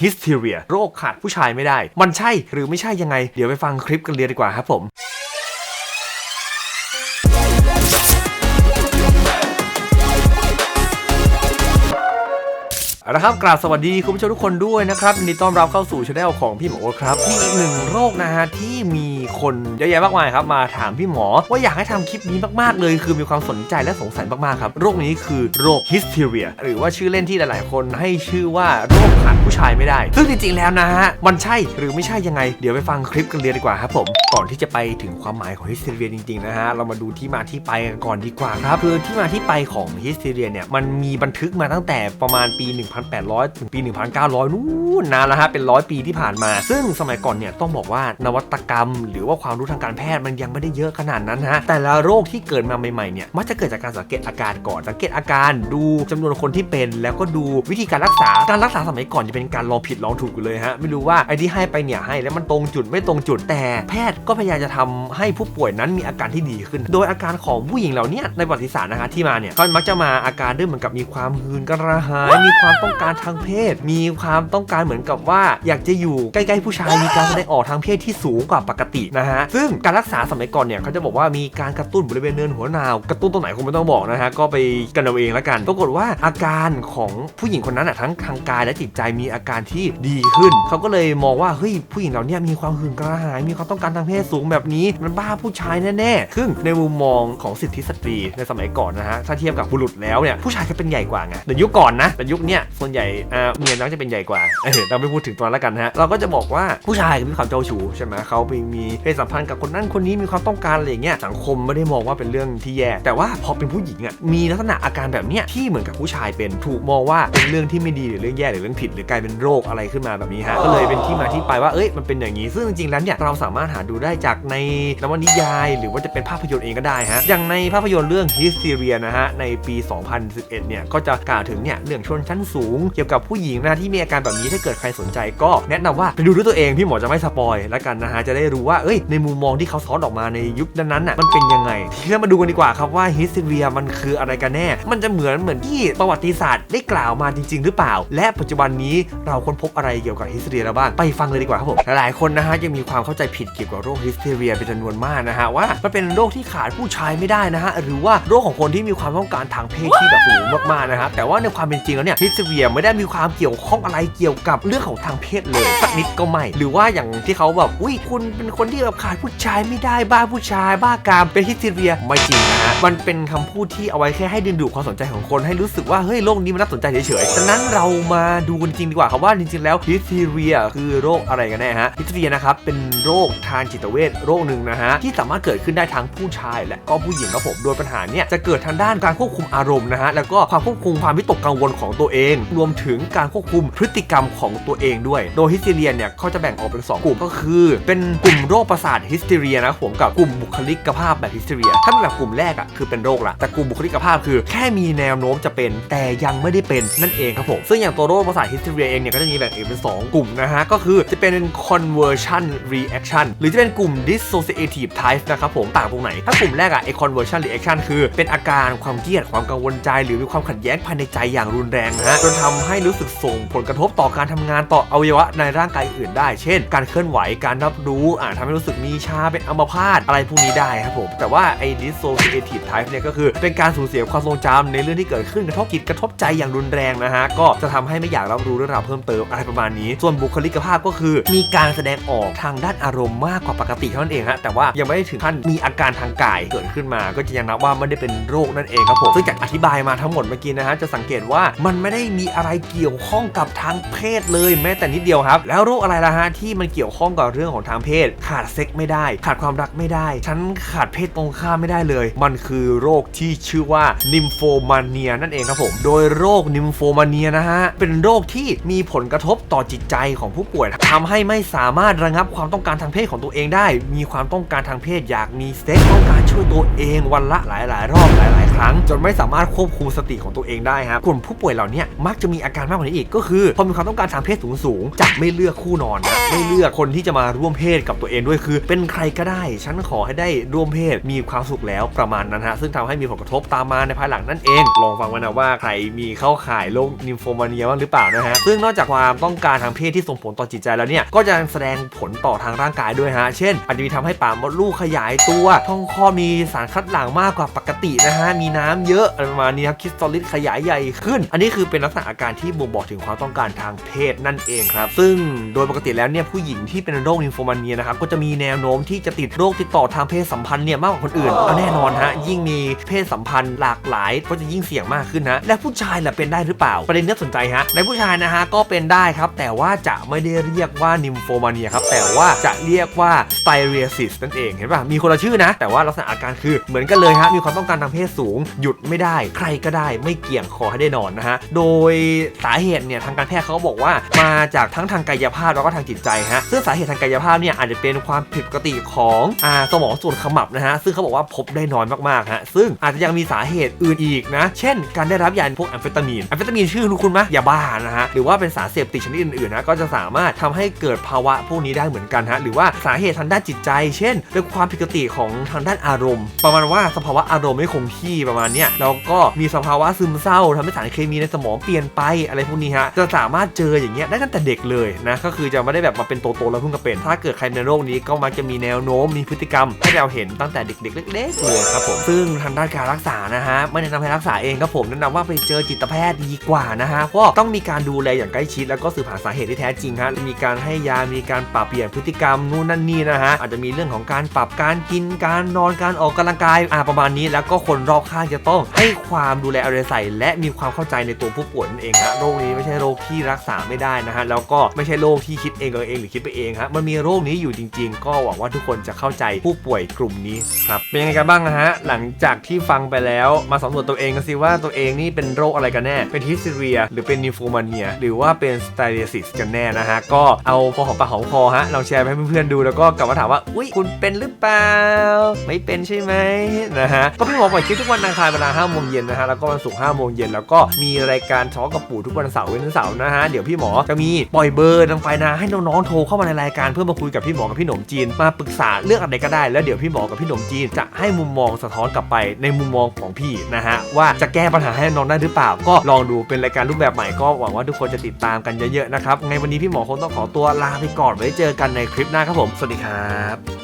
ฮิสเทเรียโรคขาดผู้ชายไม่ได้ มันใช่หรือไม่ใช่ยังไง เดี๋ยวไปฟังคลิปกันเลยดีกว่าครับผม เอาละครับกราบสวัสดีคุณผู้ชมทุกคนด้วยนะครับยินดีต้อนรับเข้าสู่ช anel ของพี่หมอโอ๊ตครับมีอีกหนึ่งโรคนะฮะที่มีคนเยอะแยะมากมายครับมาถามพี่หมอ ว่าอยากให้ทำคลิปนี้มากๆเลย คือมีความสนใจและสงสัยมากๆครับโรคนี้คือโรคฮิสเทเรียหรือว่าชื่อเล่นที่หลายๆ คนให้ชื่อว่าโรคขาดผู้ชายไม่ได้ ซึ่งจริงๆแล้วนะฮะมันใช่หรือไม่ใช่ยังไง เดี๋ยวไปฟังคลิปกันเลยดีกว่าครับผม ก่อนที่จะไปถึงความหมายของฮิสเทเรียจริงๆนะฮะ เรามาดูที่มาที่ไปกันก่อนดีกว่าครับคือที่มาที่ไปของฮิสเทเรียเนี่ยมันมีบันทึกมาตั้งแต่ประมาณปี 1800 ถึงปี 1900 นู่นนานแล้วฮะเป็นร้อยปีที่ผ่านมา ซึ่งสมัยก่อนเนี่ยต้องบอกว่านวัตกรรม หรือว่าความรู้ทางการแพทย์มันยังไม่ได้เยอะขนาดนั้นฮะแต่ละโรคที่เกิดมาใหม่ๆเนี่ยมักจะเกิดจากการสังเกตอาการก่อนสังเกตอาการดูจำนวนคนที่เป็น แล้วก็ดูวิธีการรักษาการรักษาสมัยก่อนจะเป็นการลองผิดลองถูกอยู่เลยฮะไม่รู้ว่าไอ้ที่ให้ไปเนี่ยให้แล้วมันตรงจุดไม่ตรงจุดแต่แพทย์ก็พยายามจะทำให้ผู้ป่วยนั้นมีอาการที่ดีขึ้น โดยอาการของผู้หญิงเหล่าเนี้ในประวัติศาสตร์นะฮะที่มาเนี่ยก็มักจะมาอาการด้วยเหมือนกับมีความหืนกระหาย มีความต้องการทางเพศ มีความต้องการเหมือนกับว่า อยากจะอยู่ใกล้ๆผู้ชายมีการแสดงออกทางเพศที่สูงกว่าปกตินะฮะซึ่งการรักษาสมัยก่อนเนี่ยเขาจะบอกว่ามีการกระตุ้นบริเวณเนินหัวนาวกระตุ้นตรงไหนคงไม่ต้องบอกนะฮะก็ไปกันเอาเองแล้วกันปรากฏว่าอาการของผู้หญิงคนนั้นอะทั้งทางกายและจิตใจมีอาการที่ดีขึ้นเขาก็เลยมองว่าเฮ้ยผู้หญิงเหล่านี้มีความหื่นกระหายมีความต้องการทางเพศสูงแบบนี้มันบ้าผู้ชายแน่ๆซึ่งในมุมมองของสิทธิสตรีในสมัยก่อนนะฮะถ้าเทียบกับบุรุษแล้วเนี่ยผู้ชายจะเป็นใหญ่กว่าไงแต่ยุคก่อนนะแต่ยุคเนี้ยส่วนใหญ่อ่าเมียน้องจะเป็นใหญ่กว่าเออเราไม่พูดถึงตอนแล้วกันฮะเราก็จะบอกว่าผู้ชายมีความเจ้าชู้ใช่ไหมเขาไปมีเพศสัมพันธ์กับคนนั้นคนนี้มีความต้องการอะไรอย่างเงี้ยสังคมไม่ได้มองว่าเป็นเรื่องที่แย่ แต่ว่าพอเป็นผู้หญิงอะมีลักษณะอาการแบบเนี้ยที่เหมือนกับผู้ชายเป็นถูกมองว่าเป็นเรื่องที่ไม่ดีหรือเรื่องแย่หรือเรื่องผิด หรือกลายเป็นโรคอะไรขึ้นมาแบบนี้ฮะก็เลยเป็นที่มาที่ไปว่าเอ้ยมันเป็นอย่างนี้ซึ่งจริงๆแล้วเนี่ยเราสามารถหาดูได้จากในนวนิยาย หรือว่าจะเป็นภาพยนตร์เองก็ได้ฮะอย่างในภาพยนตร์เรื่อง Hysteria นะฮะในปี 2011 เนี่ยก็จะกล่าวถึงเนี่ยเรื่องชนชั้นสูง เกี่ยวกับผู้หญิงนะที่มีอาการแบบนี้ถ้าเกิดใครสนใจก็แนะนำว่าไปดูด้วยตัวเองพี่หมอจะไม่สปอยแล้วกันนะฮะจะได้รู้ว่าเอ้ยในมุมมองที่เขาซ้อนออกมาในยุคนั้นๆน่ะมันเป็นยังไง ทีนี้มาดูกันดีกว่าครับว่า Hysteria มันคืออะไรกันแน่ มันจะเหมือนเหมือนที่ประวัติศาสตร์ได้กล่าวมาจริง ๆ หรือเปล่า และปัจจุบันนี้เราค้นพบอะไรเกี่ยวกับ Hysteria แล้วบ้างไปฟังเลยดีกว่าครับผมหลายๆคนนะฮะยังมีความเข้าใจผิดเกี่ยวกับโรค Hysteria เป็นจำนวนมากนะฮะว่ามันเป็นโรคที่ขาดผู้ชายไม่ได้นะฮะหรือว่าโรคของคนที่มีความต้องการทางเพศที่แบบสูงมากๆนะฮะแต่ว่าในความเป็นจริงแล้วเนี่ย Hysteria ไม่ได้มีความเกี่ยวข้องอะไรเกี่ยวกับเรื่องของทางเพศเลยสักนิดก็ไม่ หรือว่าอย่างที่เขาแบบอุ้ยคุณเป็นคนที่แบบขาดผู้ชายไม่ได้บ้าผู้ชาย บ้ากามเป็น Hysteria ไม่จริงนะฮะมันเป็นคำพูดที่เอาไว้แค่ให้ดึงดูดความสนใจของคนให้รู้สึกว่าเฮ้ยโรคนี้มันน่าสนใจเฉยๆดังนั้นเรามาดูกันจริงดีกว่าครับว่าจริงๆแล้ว Hysteria คือโรคอะไรกันแน่ฮะ Hysteria นะครับเป็นโรคทางจิตเวชโรคหนึ่งนะฮะที่สามารถเกิดขึ้นได้ทั้งผู้ชาย และก็ผู้หญิงครับผมโดยปัญหาเนี่ยจะเกิดทางด้านการควบคุมอารมณ์นะฮะแล้วก็ความควบคุมความวิตกกังวลของตัวเอง รวมถึงการควบคุมพฤติกรรมของตัวเองด้วย โดยฮิสเทียเนี่ยเขาจะแบ่งออกเป็น 2 กลุ่มก็คือ เป็นกลุ่มโรคประสาทฮิสเทียนะครับผมกับกลุ่มบุคลิกภาพแบบฮิสเทีย ถ้าเป็นแบบกลุ่มแรกอะคือเป็นโรคละแต่กลุ่มบุคลิกภาพคือ แค่มีแนวโน้มจะเป็น แต่ยังไม่ได้เป็นนั่นเองครับผมซึ่งอย่างตัวโรคประสาทฮิสเทียเองเนี่ยก็จะมีแบ่งออกเป็น 2 กลุ่มนะฮะก็คือจะเป็น conversion reaction หรือจะเป็น็นกลุ่ม dissociative type นะครับผมต่างตรงไหน ถ้ากลุ่มแรกอะไอ conversion reaction คือเป็นอาการความเครียดความกังวลใจ หรือมีความขัดแย้งภายในใจอย่างรุนแรงนะฮะจนทำให้รู้สึกส่งผลกระทบต่อการทำงานต่ออวัยวะในร่างกายอื่นได้ เช่น การเคลื่อนไหวการรับรู้อาจทำให้รู้สึกมีชาเป็นอัมพาตอะไรพวกนี้ได้ครับผมแต่ว่าไอ้ dissociative type เนี่ยก็คือเป็นการสูญเสียความทรงจำในเรื่องที่เกิดขึ้นกระทบจิตกระทบใจอย่างรุนแรงนะฮะก็จะทำให้ไม่อยากรับรู้เรื่องราวเพิ่มเติมอะไรประมาณนี้ ส่วนบุคลิกภาพก็คือ มีการแสดงออกทางด้านอารมณ์มากกว่าปกติเท่านั้นเองฮะแต่ว่ายังไม่ได้ถึงขั้นมีอาการทางกายเกิดขึ้นมา ก็จะยังนับว่าไม่ได้เป็นโรคนั่นเองครับผมซึ่งจากอธิบายมาทั้งหมดเมื่อกี้นะฮะจะสังเกตว่ามันไม่ได้มีอะไรเกี่ยวข้องกับทางเพศเลยแม้แต่นิดเดียวครับ แล้วโรคอะไรล่ะฮะที่มันเกี่ยวข้องกับเรื่องของทางเพศ ขาดเซ็กไม่ได้ ขาดความรักไม่ได้ ฉันขาดเพศตรงข้ามไม่ได้เลย มันคือโรคที่ชื่อว่านิมโฟมาเนียนั่นเองครับผมโดยโรคนิมโฟมาเนียนะฮะเป็นโรคที่มีผลกระทบต่อจิตใจของผู้ป่วยทำให้ไม่สามารถระงับความต้องการทางเพศของตัวเองได้ มีความต้องการทางเพศอยากมีเซ็กต้องการช่วยตัวเองวันละหลายๆรอบหลายๆครั้ง จนไม่สามารถควบคุมสติของตัวเองได้ครับกลุ่มผู้ป่วยเหล่านี้มักจะมีอาการมากกว่านี้อีกก็คือพอมีความต้องการทางเพศสูงๆจะไม่เลือกคู่นอนนะไม่เลือกคนที่จะมาร่วมเพศกับตัวเองด้วยคือ เป็นใครก็ได้ ฉันขอให้ได้ร่วมเพศมีความสุขแล้วประมาณนั้นฮะซึ่งทำให้มีผลกระทบตามมาในภายหลังนั่นเอง ลองฟังกันนะว่าใครมีเข้าข่ายโรคนิมโฟมาเนียบ้างหรือเปล่านะฮะซึ่งนอกจากความต้องการทางเพศที่ส่งผลต่อจิตใจแล้วเนี่ยก็จะแสดงผลต่อทางร่างกายด้วยฮะเช่น อาจจะมีทำให้ปากมดลูกขยายตัวท้องคอมีสารคัดหลั่งมากกว่าปกตินะฮะ มีน้ำเยอะประมาณนี้ครับคริสตัลลิสขยายใหญ่ขึ้น อันนี้คือเป็นลักษณะอาการที่บ่งบอกถึงความต้องการทางเพศนั่นเองครับ ซึ่งโดยปกติแล้วเนี่ยผู้หญิงที่เป็นโรคนิมโฟมาเนียนะครับก็จะมีแนวโน้มที่จะติดโรคติดต่อทางเพศสัมพันธ์เนี่ยมากกว่าคนอื่นก็แน่นอนฮะยิ่งมีเพศสัมพันธ์หลากหลายก็จะยิ่งเสี่ยงมากขึ้นนะและผู้ชายล่ะเป็นได้หรือเปล่า ประเด็นน่าสนใจฮะในผู้ชายนะฮะก็เป็นได้ครับ แต่ว่าจะไม่ได้เรียกว่านิมโฟมาเนียครับแต่ว่าจะเรียกว่าสไตเรียซิสนั่นเองเห็นป่ะมีคนละชื่อนะ แต่ว่าลักษณะอาการคือเหมือนกันเลยฮะมีความต้องการทางเพศสูง หยุดไม่ได้ ใครก็ได้ไม่เกี่ยงขอให้ได้นอนนะฮะโดยสาเหตุเนี่ยทางการแพทย์เขาบอกว่ามาจากทั้งทางกายภาพแล้วก็ทางจิตใจฮะซึ่งสาเหตุทางกายภาพเนี่ยอาจจะเป็นความผิดปกติของอ่าสมองส่วนขมับนะฮะซึ่งเขาบอกว่าพบได้น้อยมากๆฮะซึ่งอาจจะยังมีสาเหตุอื่นอีกนะเช่น การได้รับยาพวกแอมเฟตามีนแอมเฟตามีนชื่อคุณไหมยาบ้านะฮะหรือว่าเป็นสารเสพติดชนิดอื่นๆนะก็จะสามารถทำให้เกิดภาวะพวกนี้ได้เหมือนกันฮะหรือว่าสาเหตุทางด้านจิตใจ เช่นเป็นความผิดปกติของทางด้านอารมณ์ ประมาณว่าสภาวะอารมณ์ไม่คงที่ประมาณเนี้ยแล้วก็มีสภาวะซึมเศร้าทำให้สารเคมีในสมองเปลี่ยนไปอะไรพวกนี้ฮะจะสามารถเจออย่างเงี้ยได้ตั้งแต่เด็กเลยนะก็คือจะไม่ได้แบบมาเป็นโตๆแล้วเพิ่งจะเป็น ถ้าเกิดใครในโรคนี้ก็มักจะมีแนวโน้มมีพฤติกรรมให้เราเห็นตั้งแต่เด็กๆเล็กๆเลยครับผมซึ่งทางด้านการรักษานะฮะไม่แนะนำให้รักษาเองครับผมแนะนำว่าไปเจอจิตแพทย์ดีกว่านะฮะเพราะต้องมีการดูแลอย่างใกล้ชิด แล้วก็สืบหาสาเหตุที่แท้จริงฮะมีการให้ยามีการปรับเปลี่ยนพฤติกรรมนู่นนั่นนี่นะฮะอาจจะมีเรื่องของการปรับการกินการนอนการออกกำลังกายอ่าประมาณนี้แล้วก็คนรอบข้างจะต้องให้ความดูแลเอาใจใส่ และมีความเข้าใจในตัวผู้ป่วยนั่นเองฮะโรคนี้ไม่ใช่โรคที่รักษาไม่ได้นะฮะแล้วก็ไม่ใช่โรคที่คิดเองเออเองหรือคิดไปเองฮะมันมีโรคนี้อยู่จริง ๆ ก็หวังว่าทุกคนจะเข้าใจผู้ป่วยกลุ่มนี้ครับเป็นยังไงกันบ้างนะฮะหลังจากที่ฟังไปแล้วมาสำรวจตัวเองกันสิว่าตัวเองนี่เป็นโรคอะไรกันแน่ เป็นฮิสเทีย หรือเป็นนิโฟมาเนีย หรือว่าเป็นสไตเ i ซิสกันแน่นะฮะ ก็เอาพอหอมปากหอมคอฮะลองแชร์ไปให้เพื่อนๆดูแล้วก็กลับมาถามว่า อุ้ยคุณเป็นหรือเปล่า ไม่เป็นใช่ไหมนะฮะก็พี่หมอปล่อยคลิปทุกวันอังคารเวลา5โมงเย็นนะฮะ แล้วก็วันศุกร์5โมงเย็นแล้วก็มีรายการทอล์กกับปู่ทุกวันเสาร์เว้นเสาร์นะฮะ เดี๋ยวพี่หมอจะมีปล่อยเบอร์ทางไฟนะให้น้องๆโทรเข้ามาในรายการเพื่อมาคุยกับพี่หมอกับพี่หนมจีนมาปรึกษาเรื่องอะไรก็ได้ แล้วเดี๋ยวพี่หมอกับพี่หนมจีนจะให้มุมมองสะท้อนกลับไปในมุมมองของพี่นะฮะว่าจะแก้ปัญหาให้น้องได้หรือเปล่า ก็ลองดูเป็นรายการรูปแบบใหม่ก็หวังว่าทุกคนจะติดตามกันเยอะๆนะครับไงวันนี้พี่หมอคงต้องขอตัวลาไปก่อนไว้เจอกันในคลิปหน้าครับผมสวัสดีครับ